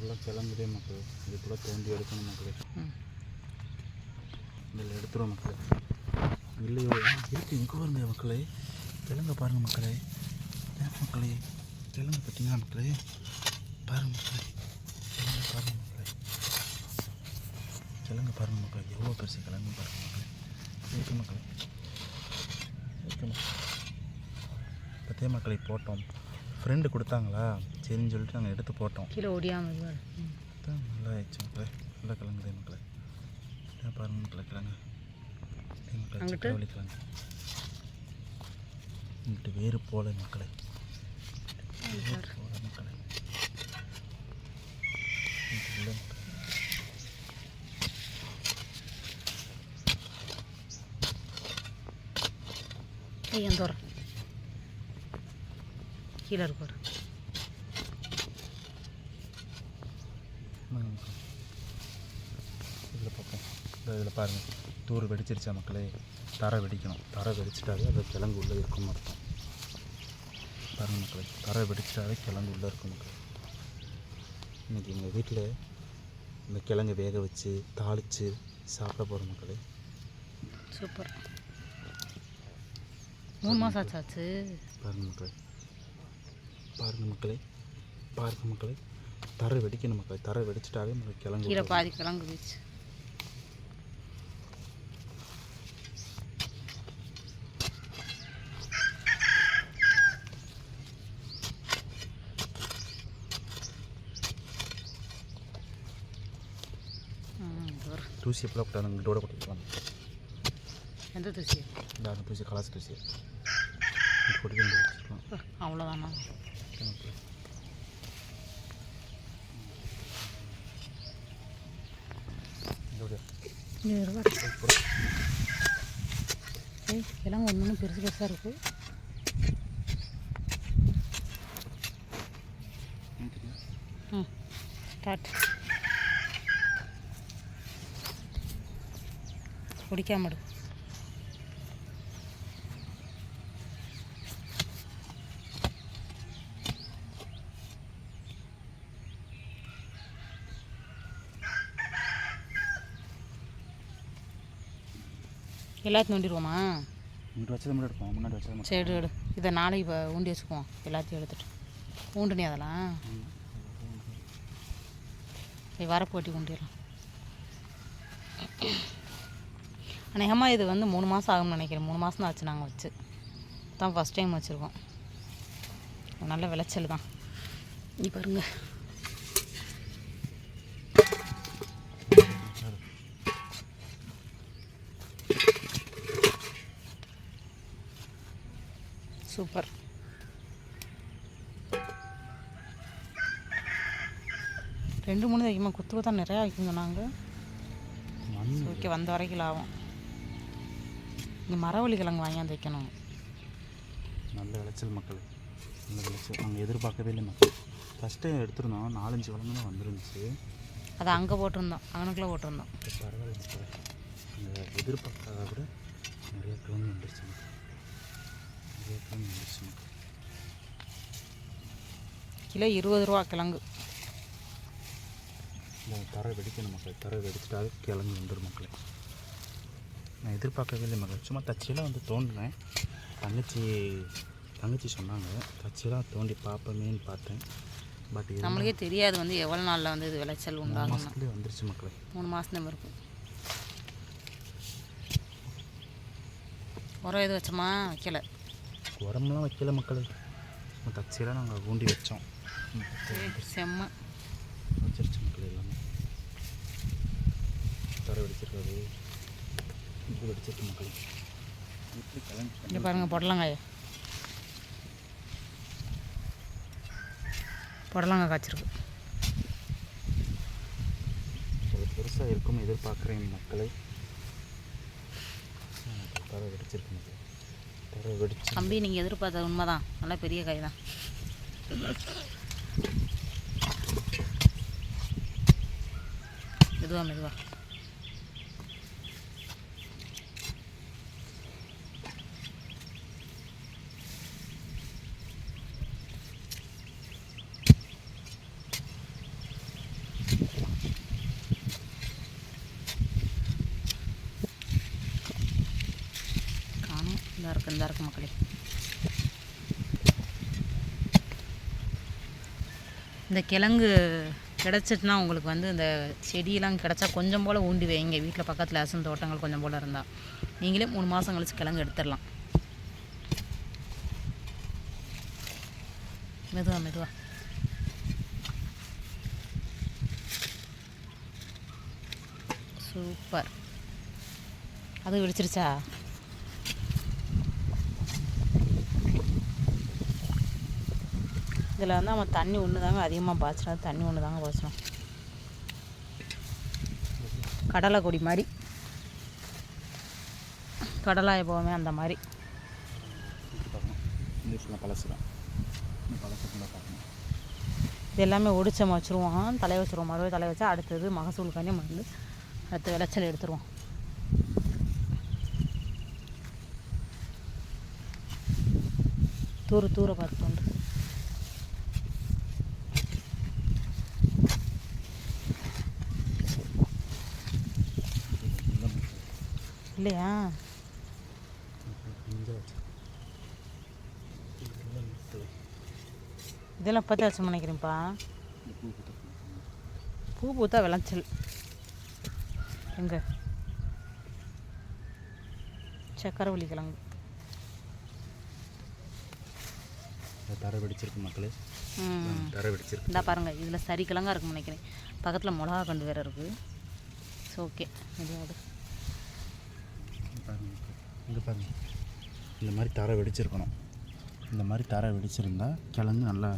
ஃபுல்லாக கிளம்புதே மக்கள். இதுக்குள்ளே தோண்டி எடுக்கணும் மக்களே. இதில் எடுத்துருவோம் மக்களே. இல்லையோ ஆ, இருக்கு இங்கே பாருங்க மக்களே. கிழங்க பாருங்க மக்களே. ஏன் மக்களே. தெலுங்கு பார்த்தீங்களா மக்களே? பாருங்க மக்களே. தெலுங்கு பாருங்க மக்களே. தெலுங்கு பாருங்க மக்களே. எவ்வளோ பெருசு கிழங்கு பாருங்க மக்களே. இருக்கு மக்களே. இருக்கு மக்களே. பத்தே மக்களை போட்டோம். ஃப்ரெண்டு கொடுத்தாங்களா? சரின்னு சொல்லிட்டு நாங்கள் எடுத்து போட்டோம். கீழே தான் நல்லா ஆயிடுச்சு மக்களே. நல்லா கிழங்குதே மக்களே. ஏன் பாருங்க மக்களே கிழங்கு மக்களே கிழங்கு இங்கிட்டு வேறு போல மக்களே. வேறு போல மக்களே. இல்லை மக்களே. கீழே இருக்கு பாரு இந்தாங்க மக்களே. இதில் இதில் பாருங்கள். தூர் வெடிச்சிருச்சா மக்களே? தரை வெடிக்கணும். தரை வெடிச்சிட்டாவே அது கிழங்கு உள்ளே இருக்கும்னு அர்த்தம். பாருங்கள் மக்களே தரை வெடிச்சிட்டாவே கிழங்கு உள்ளே இருக்கும் மக்களே. இன்றைக்கி எங்கள் வீட்டில் இந்த கிழங்கு வேக வச்சு தாளித்து சாப்பிட போகிற மக்களே. சூப்பர். மூணு மாதம் ஆச்சாச்சு? பாருங்கள் மக்களே. பாருங்கள் மக்களே. பாருங்கள் மக்களே. தரை வெடிக்கணும் மக்களே. தரை வெடிச்சிட்டாவே நமக்கு கிழங்கு பாதி கிழங்கு போயிடுச்சு ம், இது வர. தூசி எப்பலாம் கூட்டாங்க இங்கிட்டோட கொட்டிக்கலாம் எந்த தூசி இந்த அந்த தூசி கலாசி தூசி கொட்டி வந்து வச்சுக்கலாம் அவ்வளோதானா ஒன்று ஒன்று பெருசு பெருசாக இருக்குது ம் ஸ்டார்ட் குடிக்காம எடு எல்லாத்தையும் நோண்டிடுவோமா இங்கிட்டு வச்சதை மட்டும் எடுப்போம். முன்னாடி வச்சதை சரி எடு இதை நாளைக்கு இப்போ ஊண்டி வச்சுக்குவோம். எல்லாத்தையும் எடுத்துட்டு. ஊண்டுனே அதெல்லாம்? வரப்பு கட்டி ஊண்டிடலாம். அநேகமாக இது வந்து மூணு மாதம் ஆகும்னு நினைக்கிறேன். மூணு மாதம் தான் ஆச்சு நாங்கள் வச்சு. தான் ஃபஸ்ட் டைம் வச்சுருக்கோம். நல்ல விளைச்சல் தான். நீ பாருங்க. சூப்பர். ரெண்டு மூணு வைக்குமா குத்து குத்தா நிறையா சொன்னாங்க. மண். ஓகே வந்த வரைக்கும் லாபம். இங்கே மரவள்ளி கிழங்கு வாங்கியாந்து வைக்கணும். நல்ல விளைச்சல் மக்கள். நல்ல விளைச்சல். நாங்கள் எதிர்பார்க்கவே இல்லை மக்கள். ஃபஸ்ட்டு எடுத்திருந்தோம். நாலஞ்சு தான் வந்துருந்துச்சு. அதை அங்கே போட்டிருந்தோம். அங்கனுக்குள்ளே போட்டிருந்தோம். பரவாயில்ல அந்த எதிர்பார்க்காத விட நிறைய கிழங்கு வந்துருச்சு நிறைய கிழங்கு வந்துருச்சு மக்கள். கிலோ இருபது ரூபா கிழங்கு. தரை வெடிக்கணும் மக்கள். தரை வெடிச்சிட்டாவே கிழங்கு வந்துடும் மக்களே. நான் எதிர்பார்க்கவே இல்லை மக்கள் சும்மா தச்சியெல்லாம் வந்து தோண்டினேன். தங்கச்சி தங்கச்சி சொன்னாங்க. தச்சியெல்லாம் தோண்டி பார்ப்போமேன்னு பார்த்தேன். பட் நம்மளுக்கே தெரியாது வந்து எவ்வளோ நாளில் வந்து இது விளைச்சல் உண்டாகும் மாதத்துலேயே வந்துருச்சு மக்களே. மூணு மாதம் தான் இருக்கும். உரம் எது வச்சோமா? வைக்கல. உரம்லாம் வைக்கல மக்களே. தச்சியெல்லாம் நாங்கள் ஊண்டி வச்சோம். செம்ம. வச்சிருச்சு மக்கள் எல்லாமே. தரை வெடிச்சிருக்காது இது வெடிச்சிருக்கு மக்களே இப்படி கிளம்பி இங்கே பாருங்கள் புடலங்காய. புடலங்காய் காய்ச்சிருக்கு. பெருசாக இருக்கும் எதிர்பார்க்குறேன் மக்களை. தர வெடிச்சிருக்கு தர வெடிச்சு தம்பி நீங்கள் எதிர்பார்த்தது உண்மைதான். நல்லா பெரிய காய் தான். மெதுவா மெதுவா. அழகாக இருக்குது இந்த இருக்கு மக்களே. இந்த கிழங்கு கிடச்சிட்டுனா உங்களுக்கு வந்து இந்த செடியெல்லாம் கிடச்சா கொஞ்சம் போல் ஊண்டி வைங்க வீட்டில் பக்கத்தில் அசன் தோட்டங்கள் கொஞ்சம் போல் இருந்தால் நீங்களே மூணு மாதம் கழிச்சு கிழங்கு எடுத்துடலாம். மெதுவா மெதுவா. சூப்பர். அது வெடிச்சிருச்சா? இதில் வந்து நம்ம தண்ணி ஒன்று தாங்க அதிகமாக பாய்ச்சணும் தண்ணி ஒன்று தாங்க பாய்ச்சணும். கடலை கொடி மாதிரி. கடலாய் போவோமே அந்த மாதிரி. இது எல்லாமே ஒடிச்சம் வச்சுருவோம். தலையை வச்சுருவோம். மறுபடியும் தலையை வச்சா அடுத்தது மகசூல்கான மருந்து அடுத்த விளைச்சல் எடுத்துருவோம். தூர தூர பார்த்து இல்லையா? இதெல்லாம் பற்றி வச்சு நினைக்கிறேன்ப்பா பூ பூத்த பூத்தா விளைச்சல். எங்கே? சக்கரவள்ளி கிழங்கு. தரை வெடிச்சிருக்கு மக்களே. தரை வெடிச்சிருக்கு. இந்தா பாருங்கள் இதில் சரி கிழங்கா இருக்குன்னு நினைக்கிறேன். பக்கத்தில் மிளகா கண்டு வேறு இருக்குது ஸோ ஓகே முடியாது இங்க பாருங்க. இந்த மாதிரி தரை வெடிச்சிருக்கணும். இந்த மாதிரி தரை வெடிச்சிருந்தா கிழங்கு நல்லா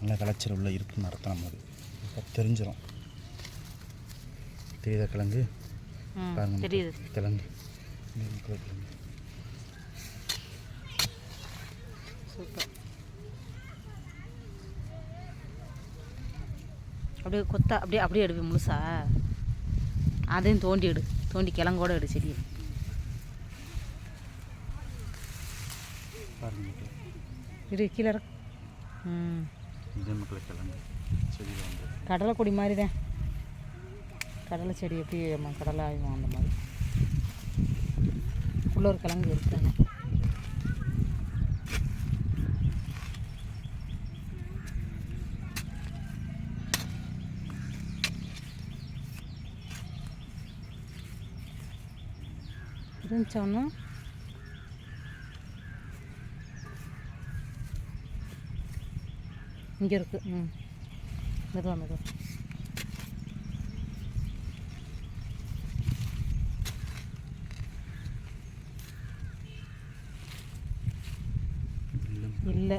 நல்ல விளைச்சல் உள்ள இருக்குன்னு அர்த்தம் நமக்கு இப்போ தெரிஞ்சிடும் தெரியுதா கிழங்கு? பாருங்க தெரியுது. கிழங்கு. கிழங்கு. சூப்பர். அப்படியே கொத்தா அப்படியே அப்படியே எடுப்பேன் முழுசா. அதையும் தோண்டி எடு தோண்டி கிழங்கோட எடு செடியை. பாருங்க. கீழே. ம். இதே செடி வந்து. கடலை கொடி மாதிரி தான். கடலை செடி எப்படி நம்ம கடலை ஆகும் அந்த மாதிரி. உள்ள ஒரு கிழங்கு இருக்குங்க இருந்துச்சா இங்கே இருக்குது ம் மெதுவா மெதுவா இல்லை.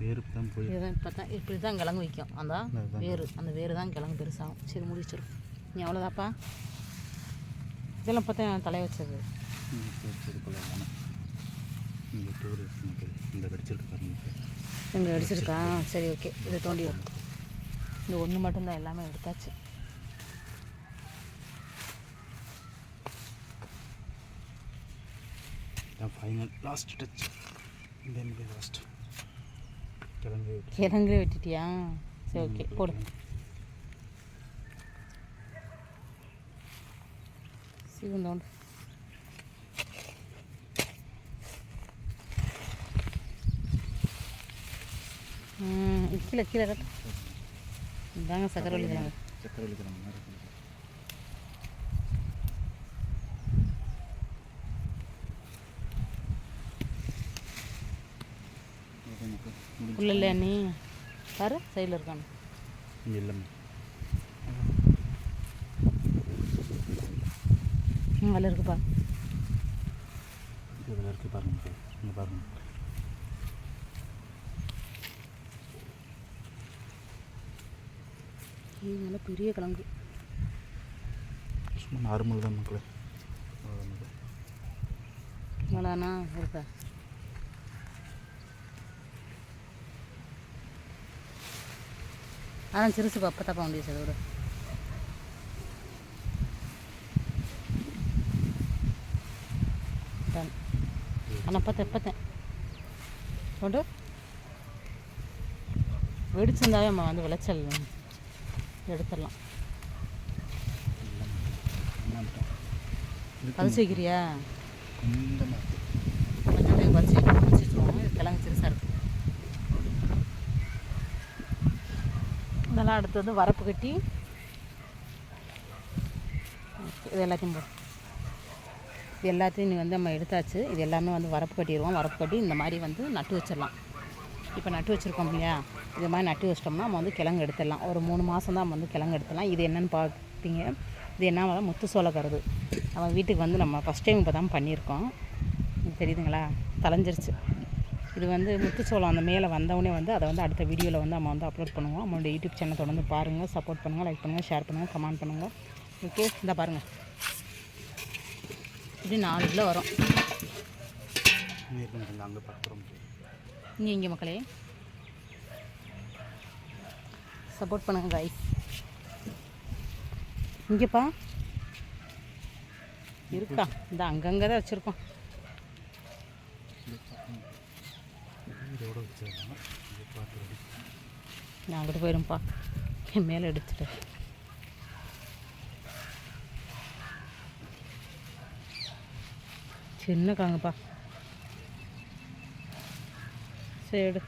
வேருக்கு தான் போய் இதுதான் இப்போ தான் இப்படி தான் கிழங்கு வைக்கும். அந்த வேறு அந்த வேறு தான் கிழங்கு பெருசாகும். சரி முடிச்சிடும் நீ அவ்வளோதாப்பா இதெல்லாம் பார்த்தா தலைய வச்சது. செடிக்குள்ள வேணாம் இந்த. இங்கே அடிச்சிருக்கா சரி ஓகே. இதை தோண்டி. இந்த ஒன்று மட்டும்தான் எல்லாமே எடுத்தாச்சு. ஃபைனல் லாஸ்ட் டச் இந்த மிக லாஸ்ட் கிழங்கு கிழங்கு வெட்டிட்டியா? சரி ஓகே போடு. சீக்கிரம் தோண்டு கீழே கீழே கட்டு. இதாங்க மக்கள், முடிஞ்சு. உள்ள இல்லையா நீ பாரு சைடில் இருக்கானு. இல்லைம்மா அதில் இருக்குப்பா. இதில் இருக்குது பாருங்க. இங்கே பாருங்க இது நல்ல பெரிய கிழங்கு சும்மா நார்மல் தான் மக்களே. அவ்வளோதான் இருக்கா? அதான் சிறுசுப்பா அப்போ தப்பா முடியும் சார் விட ஆனால் பார்த்தேன் பார்த்தேன். கொண்டு வெடிச்சிருந்தாவே நம்ம வந்து விளைச்சல். எடுத்துடலாம். இல்லைம்மா. என்ன பண்ணிட்டோம்? பதிச்சு வைக்கிறியா கொஞ்சமாக இருக்குது கொஞ்சம் வச்சு வச்சு வச்சுக்கோங்க இது கிழங்கு சிறுசாக இருக்குது இதெல்லாம் அடுத்து வந்து வரப்பு கட்டி. இது எல்லாத்தையும் போடு இது எல்லாத்தையும் நீ வந்து நம்ம எடுத்தாச்சு. இது எல்லாமே வந்து வரப்பு கட்டிடுவோம். வரப்பு கட்டி இந்த மாதிரி வந்து நட்டு வச்சிடலாம். இப்போ நட்டு வச்சுருக்கோம் இல்லையா? இது மாதிரி நட்டு வச்சிட்டோம்னா நம்ம வந்து கிழங்கு எடுத்துடலாம். ஒரு மூணு மாதம் தான் நம்ம வந்து கிழங்கு எடுத்துடலாம். இது என்னென்னு பார்ப்பீங்க இது என்ன முத்து சோளக்கருது நம்ம வீட்டுக்கு வந்து நம்ம ஃபஸ்ட் டைம் இப்போ தான் பண்ணியிருக்கோம். தெரியுதுங்களா? தலைஞ்சிருச்சு இது வந்து முத்துச்சோளம் அந்த மேலே வந்தவுடனே வந்து அதை வந்து அடுத்த வீடியோவில் வந்து நம்ம வந்து அப்லோட் பண்ணுவோம். நம்மளோட யூடியூப் சேனல் தொடர்ந்து பாருங்கள் சப்போர்ட் பண்ணுங்கள் லைக் பண்ணுங்கள் ஷேர் பண்ணுங்கள் கமெண்ட் பண்ணுங்கள் ஓகே இந்த பாருங்கள் இப்படி நாலு கிலோ வரும். இங்கே இங்கே மக்களே. சப்போர்ட் பண்ணுங்க கைஸ் இங்கேப்பா. இருக்கா? இந்த அங்கங்கே தான் வச்சுருக்கோம். நான் அங்கிட்டு போயிடும்ப்பா என் மேலே எடுத்துட்டு. சின்ன காங்கப்பா. சரி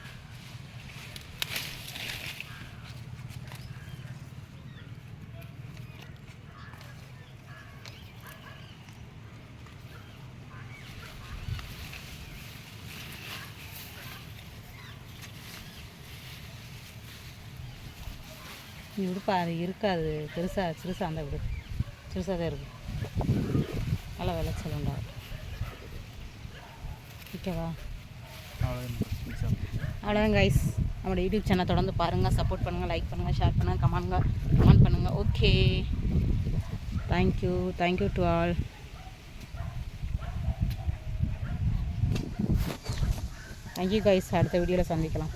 நீ விடுப்பா அது இருக்காது. பெருசாக சிறுசாக அந்த விடு. சிறுசாக தான் இருக்கும். நல்லா விளைச்சல் உண்டாகும் ஓகேவா? அவ்வளோதான் கைஸ் நம்மளோட யூடியூப் சேனல் தொடர்ந்து பாருங்கள் சப்போர்ட் பண்ணுங்கள் லைக் பண்ணுங்கள் ஷேர் பண்ணுங்கள் கமெண்ட்ங்க கமெண்ட் பண்ணுங்கள் okay thank you thank you to all thank you guys அடுத்த வீடியோவில் சந்திக்கலாம்.